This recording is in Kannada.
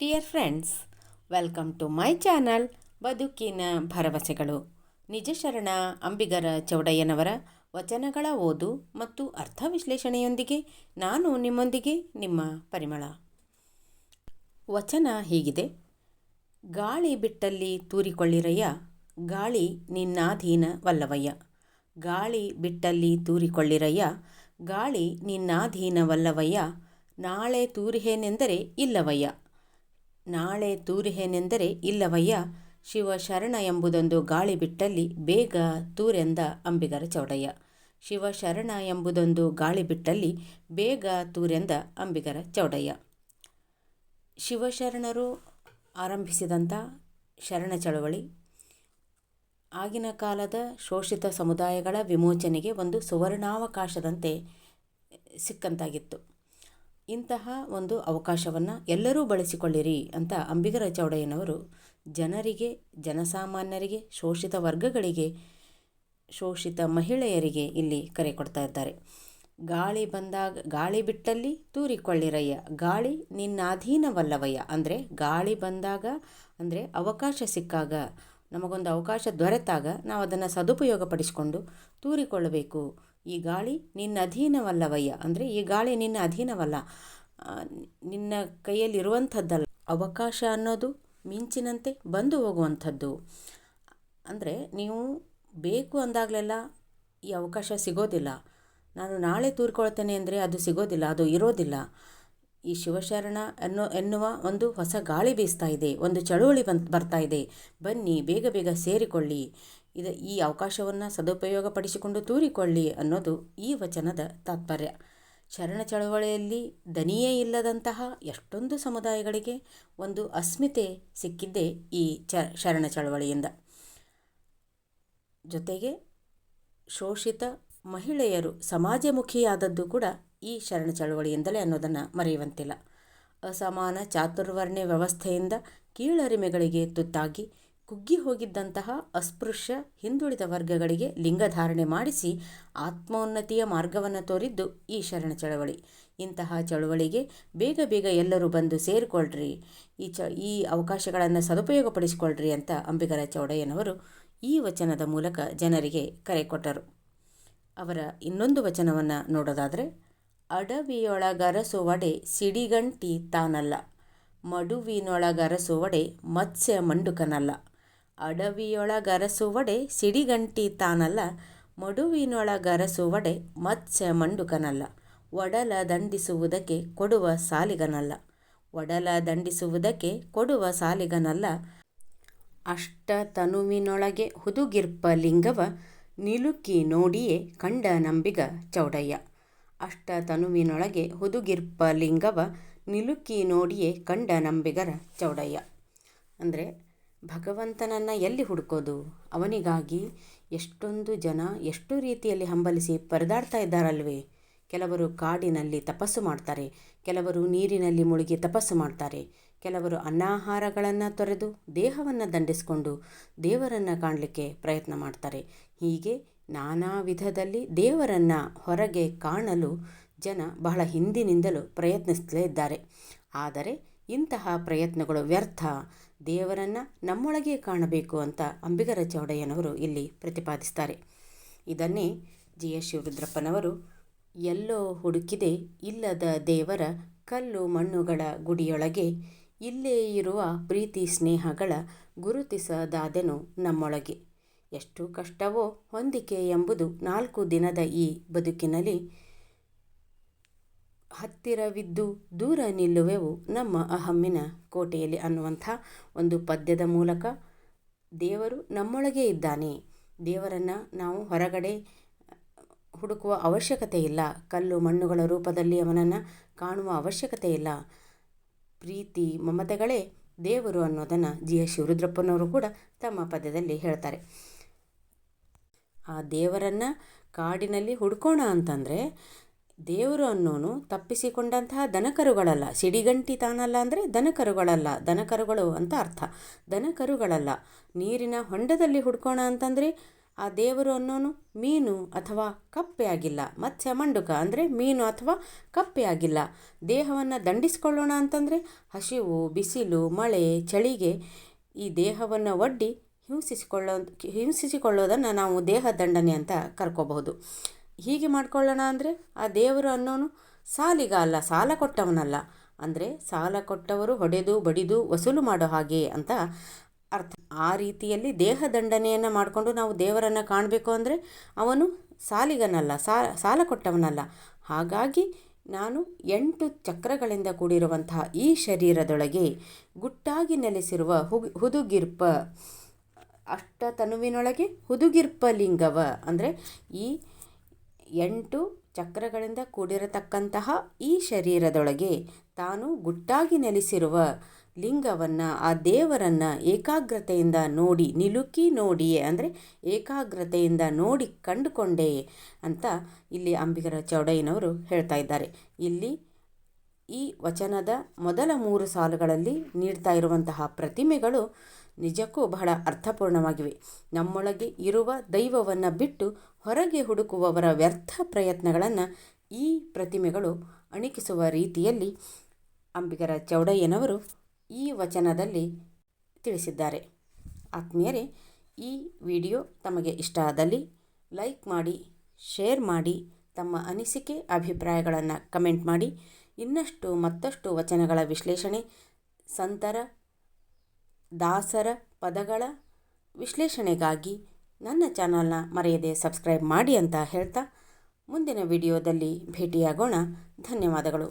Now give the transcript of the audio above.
Dear friends welcome to my channel ಬದುಕಿನ ಭರವಸೆಗಳು. ನಿಜ ಶರಣ, ಅಂಬಿಗರ ಚೌಡಯ್ಯನವರ ವಚನಗಳ ಓದು ಮತ್ತು ಅರ್ಥ ವಿಶ್ಲೇಷಣೆಯೊಂದಿಗೆ ನಾನು ನಿಮ್ಮೊಂದಿಗೆ ನಿಮ್ಮ ಪರಿಮಳ. ವಚನ ಹೀಗಿದೆ, ಗಾಳಿ ಬಿಟ್ಟಲ್ಲಿ ತೂರಿಕೊಳ್ಳಿರಯ್ಯ, ಗಾಳಿ ನಿನ್ನಾಧೀನವಲ್ಲವಯ್ಯ ಗಾಳಿ ಬಿಟ್ಟಲ್ಲಿ ತೂರಿಕೊಳ್ಳಿರಯ್ಯ, ಗಾಳಿ ನಿನ್ನಾಧೀನವಲ್ಲವಯ್ಯ ನಾಳೆ ತೂರಿಹೇನೆಂದರೆ ಇಲ್ಲವಯ್ಯ. ನಾಳೆ ತೂರಿಹೇನೆಂದರೆ ಇಲ್ಲವಯ್ಯ ಶಿವ ಶರಣ ಎಂಬುದೊಂದು ಗಾಳಿ ಬಿಟ್ಟಲ್ಲಿ ಬೇಗ ತೂರೆಂದ ಅಂಬಿಗರ ಚೌಡಯ್ಯ. ಶಿವ ಶರಣ ಎಂಬುದೊಂದು ಗಾಳಿ ಬಿಟ್ಟಲ್ಲಿ ಬೇಗ ತೂರೆಂದ ಅಂಬಿಗರ ಚೌಡಯ್ಯ. ಶಿವಶರಣರು ಆರಂಭಿಸಿದಂಥ ಶರಣ ಚಳವಳಿ, ಆಗಿನ ಕಾಲದ ಶೋಷಿತ ಸಮುದಾಯಗಳ ವಿಮೋಚನೆಗೆ ಒಂದು ಸುವರ್ಣಾವಕಾಶದಂತೆ ಸಿಕ್ಕಂತಾಗಿತ್ತು. ಇಂತಹ ಒಂದು ಅವಕಾಶವನ್ನು ಎಲ್ಲರೂ ಬಳಸಿಕೊಳ್ಳಿರಿ ಅಂತ ಅಂಬಿಗರ ಚೌಡಯ್ಯನವರು ಜನರಿಗೆ, ಜನಸಾಮಾನ್ಯರಿಗೆ, ಶೋಷಿತ ವರ್ಗಗಳಿಗೆ, ಶೋಷಿತ ಮಹಿಳೆಯರಿಗೆ ಇಲ್ಲಿ ಕರೆ ಕೊಡ್ತಾ ಇದ್ದಾರೆ. ಗಾಳಿ ಬಂದಾಗ, ಗಾಳಿ ಬಿಟ್ಟಲ್ಲಿ ತೂರಿಕೊಳ್ಳಿರಯ್ಯ. ಗಾಳಿ ನಿನ್ನಾಧೀನವಲ್ಲವಯ್ಯ. ಅಂದರೆ ಗಾಳಿ ಬಂದಾಗ, ಅಂದರೆ ಅವಕಾಶ ಸಿಕ್ಕಾಗ, ನಮಗೊಂದು ಅವಕಾಶ ದೊರೆತಾಗ ನಾವು ಅದನ್ನು ಸದುಪಯೋಗಪಡಿಸಿಕೊಂಡು ತೂರಿಕೊಳ್ಳಬೇಕು. ಈ ಗಾಳಿ ನಿನ್ನ ಅಧೀನವಲ್ಲವಯ್ಯ. ಅಂದರೆ ಈ ಗಾಳಿ ನಿನ್ನ ಅಧೀನವಲ್ಲ. ನಿನ್ನ ಕೈಯಲ್ಲಿರುವಂಥದ್ದಲ್ಲ. ಅವಕಾಶ ಅನ್ನೋದು ಮಿಂಚಿನಂತೆ ಬಂದು ಹೋಗುವಂಥದ್ದು. ಅಂದರೆ ನೀವು ಬೇಕು ಅಂದಾಗಲೆಲ್ಲ ಈ ಅವಕಾಶ ಸಿಗೋದಿಲ್ಲ. ನಾನು ನಾಳೆ ತೂರ್ಕೊಳ್ತೇನೆ ಅಂದರೆ ಅದು ಸಿಗೋದಿಲ್ಲ, ಅದು ಇರೋದಿಲ್ಲ. ಈ ಶಿವಶರಣ ಅನ್ನೋ, ಎನ್ನುವ ಒಂದು ಹೊಸ ಗಾಳಿ ಬೀಸ್ತಾ ಇದೆ, ಒಂದು ಚಳುವಳಿ ಬರ್ತಾ ಇದೆ. ಬನ್ನಿ, ಬೇಗ ಬೇಗ ಸೇರಿಕೊಳ್ಳಿ. ಇದು, ಈ ಅವಕಾಶವನ್ನು ಸದುಪಯೋಗ ಪಡಿಸಿಕೊಂಡು ತೂರಿಕೊಳ್ಳಿ ಅನ್ನೋದು ಈ ವಚನದ ತಾತ್ಪರ್ಯ. ಶರಣ ಚಳವಳಿಯಲ್ಲಿ ದನಿಯೇ ಇಲ್ಲದಂತಹ ಎಷ್ಟೊಂದು ಸಮುದಾಯಗಳಿಗೆ ಒಂದು ಅಸ್ಮಿತೆ ಸಿಕ್ಕಿದ್ದೇ ಈ ಚ, ಶರಣ ಚಳವಳಿಯಿಂದ. ಜೊತೆಗೆ ಶೋಷಿತ ಮಹಿಳೆಯರು, ಸಮಾಜಮುಖಿಯಾದದ್ದು ಕೂಡ ಈ ಶರಣ ಚಳುವಳಿಯಿಂದಲೇ ಅನ್ನೋದನ್ನು ಮರೆಯುವಂತಿಲ್ಲ. ಅಸಮಾನ ಚಾತುರ್ವರ್ಣ್ಯ ವ್ಯವಸ್ಥೆಯಿಂದ ಕೀಳರಿಮೆಗಳಿಗೆ ತುತ್ತಾಗಿ ಕುಗ್ಗಿ ಹೋಗಿದ್ದಂತಹ ಅಸ್ಪೃಶ್ಯ ಹಿಂದುಳಿದ ವರ್ಗಗಳಿಗೆ ಲಿಂಗಧಾರಣೆ ಮಾಡಿಸಿ ಆತ್ಮೋನ್ನತಿಯ ಮಾರ್ಗವನ್ನು ತೋರಿದ್ದು ಈ ಶರಣ ಚಳವಳಿ. ಇಂತಹ ಚಳುವಳಿಗೆ ಬೇಗ ಬೇಗ ಎಲ್ಲರೂ ಬಂದು ಸೇರಿಕೊಳ್ಳ್ರಿ ಈ ಚ, ಈ ಅವಕಾಶಗಳನ್ನು ಸದುಪಯೋಗಪಡಿಸಿಕೊಳ್ಳ್ರಿ ಅಂತ ಅಂಬಿಗರ ಚೌಡಯ್ಯನವರು ಈ ವಚನದ ಮೂಲಕ ಜನರಿಗೆ ಕರೆ ಕೊಟ್ಟರು. ಅವರ ಇನ್ನೊಂದು ವಚನವನ್ನು ನೋಡೋದಾದರೆ ಅಡವಿಯೊಳಗರಸುವಡೆ ಸಿಡಿಗಂಟಿ ತಾನಲ್ಲ. ಮಡುವಿನೊಳಗರಸುವಡೆ ಮತ್ಸ್ಯ ಮಂಡುಕನಲ್ಲ. ಅಡವಿಯೊಳಗರಸುವಡೆ ಸಿಡಿಗಂಟಿ ತಾನಲ್ಲ. ಮಡುವಿನೊಳಗರಸುವಡೆ ಮತ್ಸ್ಯ ಮಂಡುಕನಲ್ಲ. ಒಡಲ ದಂಡಿಸುವುದಕ್ಕೆ ಕೊಡುವ ಸಾಲಿಗನಲ್ಲ. ಒಡಲ ದಂಡಿಸುವುದಕ್ಕೆ ಕೊಡುವ ಸಾಲಿಗನಲ್ಲ. ಅಷ್ಟ ತನುವಿನೊಳಗೆ ಹುದುಗಿರ್ಪ ಲಿಂಗವ ನಿಲುಕಿ ನೋಡಿಯೇ ಕಂಡ ನಂಬಿಗ ಚೌಡಯ್ಯ. ಅಷ್ಟ ತನುವಿನೊಳಗೆ ಹುದುಗಿರ್ಪ ಲಿಂಗವ ನಿಲುಕಿ ನೋಡಿಯೇ ಕಂಡ ನಂಬಿಗರ ಚೌಡಯ್ಯ. ಅಂದರೆ, ಭಗವಂತನನ್ನು ಎಲ್ಲಿ ಹುಡುಕೋದು? ಅವನಿಗಾಗಿ ಎಷ್ಟೊಂದು ಜನ ಎಷ್ಟು ರೀತಿಯಲ್ಲಿ ಹಂಬಲಿಸಿ ಪರದಾಡ್ತಾ ಇದ್ದಾರಲ್ವೇ? ಕೆಲವರು ಕಾಡಿನಲ್ಲಿ ತಪಸ್ಸು ಮಾಡ್ತಾರೆ, ಕೆಲವರು ನೀರಿನಲ್ಲಿ ಮುಳುಗಿ ತಪಸ್ಸು ಮಾಡ್ತಾರೆ, ಕೆಲವರು ಅನ್ನಾಹಾರಗಳನ್ನು ತೊರೆದು ದೇಹವನ್ನು ದಂಡಿಸಿಕೊಂಡು ದೇವರನ್ನು ಕಾಣಲಿಕ್ಕೆ ಪ್ರಯತ್ನ ಮಾಡ್ತಾರೆ. ಹೀಗೆ ನಾನಾ ವಿಧದಲ್ಲಿ ದೇವರನ್ನು ಹೊರಗೆ ಕಾಣಲು ಜನ ಬಹಳ ಹಿಂದಿನಿಂದಲೂ ಪ್ರಯತ್ನಿಸುತ್ತಲೇ ಇದ್ದಾರೆ. ಆದರೆ ಇಂತಹ ಪ್ರಯತ್ನಗಳು ವ್ಯರ್ಥ. ದೇವರನ್ನು ನಮ್ಮೊಳಗೆ ಕಾಣಬೇಕು ಅಂತ ಅಂಬಿಗರ ಚೌಡಯ್ಯನವರು ಇಲ್ಲಿ ಪ್ರತಿಪಾದಿಸ್ತಾರೆ. ಇದನ್ನೇ ಜಿ ಎಸ್ ಶಿವರುದ್ರಪ್ಪನವರು, ಎಲ್ಲೋ ಹುಡುಕಿದೆ ಇಲ್ಲದ ದೇವರ ಕಲ್ಲು ಮಣ್ಣುಗಳ ಗುಡಿಯೊಳಗೆ ಇಲ್ಲೇ ಇರುವ ಪ್ರೀತಿ ಸ್ನೇಹಗಳ ಗುರುತಿಸದಾದೆನು ನಮ್ಮೊಳಗೆ. ಎಷ್ಟು ಕಷ್ಟವೋ ಹೊಂದಿಕೆ ಎಂಬುದು ನಾಲ್ಕು ದಿನದ ಈ ಬದುಕಿನಲ್ಲಿ ಹತ್ತಿರವಿದ್ದು ದೂರ ನಿಲ್ಲುವೆವು ನಮ್ಮ ಅಹಮ್ಮಿನ ಕೋಟೆಯಲ್ಲಿ ಅನ್ನುವಂಥ ಒಂದು ಪದ್ಯದ ಮೂಲಕ. ದೇವರು ನಮ್ಮೊಳಗೆ ಇದ್ದಾನೆ. ದೇವರನ್ನು ನಾವು ಹೊರಗಡೆ ಹುಡುಕುವ ಅವಶ್ಯಕತೆ ಇಲ್ಲ. ಕಲ್ಲು ಮಣ್ಣುಗಳ ರೂಪದಲ್ಲಿ ಅವನನ್ನು ಕಾಣುವ ಅವಶ್ಯಕತೆ ಇಲ್ಲ. ಪ್ರೀತಿ, ಮಮತೆಗಳೇ ದೇವರು ಅನ್ನೋದನ್ನು ಜಿ ಎಸ್ ಶಿವರುದ್ರಪ್ಪನವರು ಕೂಡ ತಮ್ಮ ಪದ್ಯದಲ್ಲಿ ಹೇಳ್ತಾರೆ. ಆ ದೇವರನ್ನು ಕಾಡಿನಲ್ಲಿ ಹುಡ್ಕೋಣ ಅಂತಂದರೆ ದೇವರು ಅನ್ನೋನು ತಪ್ಪಿಸಿಕೊಂಡಂತಹ ದನಕರುಗಳಲ್ಲ. ಸಿಡಿಗಂಟಿ ತಾನಲ್ಲ ಅಂದರೆ ದನಕರುಗಳಲ್ಲ. ದನಕರುಗಳು ಅಂತ ಅರ್ಥ. ದನಕರುಗಳಲ್ಲ. ನೀರಿನ ಹೊಂಡದಲ್ಲಿ ಹುಡ್ಕೋಣ ಅಂತಂದರೆ ಆ ದೇವರು ಅನ್ನೋನು ಮೀನು ಅಥವಾ ಕಪ್ಪೆ ಆಗಿಲ್ಲ. ಮತ್ಸ್ಯ ಮಂಡುಕ ಅಂದರೆ ಮೀನು ಅಥವಾ ಕಪ್ಪೆ ಆಗಿಲ್ಲ. ದೇಹವನ್ನು ದಂಡಿಸ್ಕೊಳ್ಳೋಣ ಅಂತಂದರೆ ಹಸಿವು, ಬಿಸಿಲು, ಮಳೆ, ಚಳಿಗೆ ಈ ದೇಹವನ್ನು ಒಡ್ಡಿ ಹಿಂಸಿಸಿಕೊಳ್ಳೋ ಹಿಂಸಿಸಿಕೊಳ್ಳೋದನ್ನು ನಾವು ದೇಹ ದಂಡನೆ ಅಂತ ಕರ್ಕೋಬಹುದು. ಹೀಗೆ ಮಾಡ್ಕೊಳ್ಳೋಣ ಅಂದರೆ ಆ ದೇವರು ಅನ್ನೋನು ಸಾಲಿಗ ಅಲ್ಲ, ಸಾಲ ಕೊಟ್ಟವನಲ್ಲ. ಅಂದರೆ ಸಾಲ ಕೊಟ್ಟವರು ಹೊಡೆದು, ಬಡಿದು, ವಸೂಲು ಮಾಡೋ ಹಾಗೆ ಅಂತ ಅರ್ಥ. ಆ ರೀತಿಯಲ್ಲಿ ದೇಹ ದಂಡನೆಯನ್ನು ಮಾಡಿಕೊಂಡು ನಾವು ದೇವರನ್ನು ಕಾಣಬೇಕು ಅಂದರೆ ಅವನು ಸಾಲಿಗನಲ್ಲ ಸಾಲ ಕೊಟ್ಟವನಲ್ಲ. ಹಾಗಾಗಿ ನಾನು ಎಂಟು ಚಕ್ರಗಳಿಂದ ಕೂಡಿರುವಂತಹ ಈ ಶರೀರದೊಳಗೆ ಗುಟ್ಟಾಗಿ ನೆಲೆಸಿರುವ ಹುದುಗಿರ್ಪ ಅಷ್ಟತನುವಿನೊಳಗೆ ಹುದುಗಿರ್ಪ ಲಿಂಗವ ಅಂದರೆ ಈ ಎಂಟು ಚಕ್ರಗಳಿಂದ ಕೂಡಿರತಕ್ಕಂತಹ ಈ ಶರೀರದೊಳಗೆ ತಾನು ಗುಟ್ಟಾಗಿ ನೆಲೆಸಿರುವ ಲಿಂಗವನ್ನು, ಆ ದೇವರನ್ನು ಏಕಾಗ್ರತೆಯಿಂದ ನೋಡಿ, ನಿಲುಕಿ ನೋಡಿಯೇ, ಅಂದರೆ ಏಕಾಗ್ರತೆಯಿಂದ ನೋಡಿ ಕಂಡುಕೊಂಡೆ ಅಂತ ಇಲ್ಲಿ ಅಂಬಿಗರ ಚೌಡಯ್ಯನವರು ಹೇಳ್ತಾ ಇದ್ದಾರೆ. ಇಲ್ಲಿ ಈ ವಚನದ ಮೊದಲ ಮೂರು ಸಾಲುಗಳಲ್ಲಿ ನೀಡ್ತಾ ಇರುವಂತಹ ಪ್ರತಿಮೆಗಳು ನಿಜಕ್ಕೂ ಬಹಳ ಅರ್ಥಪೂರ್ಣವಾಗಿವೆ. ನಮ್ಮೊಳಗೆ ಇರುವ ದೈವವನ್ನು ಬಿಟ್ಟು ಹೊರಗೆ ಹುಡುಕುವವರ ವ್ಯರ್ಥ ಪ್ರಯತ್ನಗಳನ್ನು ಈ ಪ್ರತಿಮೆಗಳು ಅಣಿಕಿಸುವ ರೀತಿಯಲ್ಲಿ ಅಂಬಿಗರ ಚೌಡಯ್ಯನವರು ಈ ವಚನದಲ್ಲಿ ತಿಳಿಸಿದ್ದಾರೆ. ಆತ್ಮೀಯರೇ, ಈ ವಿಡಿಯೋ ತಮಗೆ ಇಷ್ಟ ಆದಲ್ಲಿ ಲೈಕ್ ಮಾಡಿ, ಶೇರ್ ಮಾಡಿ, ತಮ್ಮ ಅನಿಸಿಕೆ, ಅಭಿಪ್ರಾಯಗಳನ್ನು ಕಮೆಂಟ್ ಮಾಡಿ. ಇನ್ನಷ್ಟು ಮತ್ತಷ್ಟು ವಚನಗಳ ವಿಶ್ಲೇಷಣೆ, ಸಂತರ ದಾಸರ ಪದಗಳ ವಿಶ್ಲೇಷಣೆಗಾಗಿ ನನ್ನ ಚಾನಲ್ನ ಮರೆಯದೆ ಸಬ್ಸ್ಕ್ರೈಬ್ ಮಾಡಿ ಅಂತ ಹೇಳ್ತಾ ಮುಂದಿನ ವಿಡಿಯೋದಲ್ಲಿ ಭೇಟಿಯಾಗೋಣ. ಧನ್ಯವಾದಗಳು.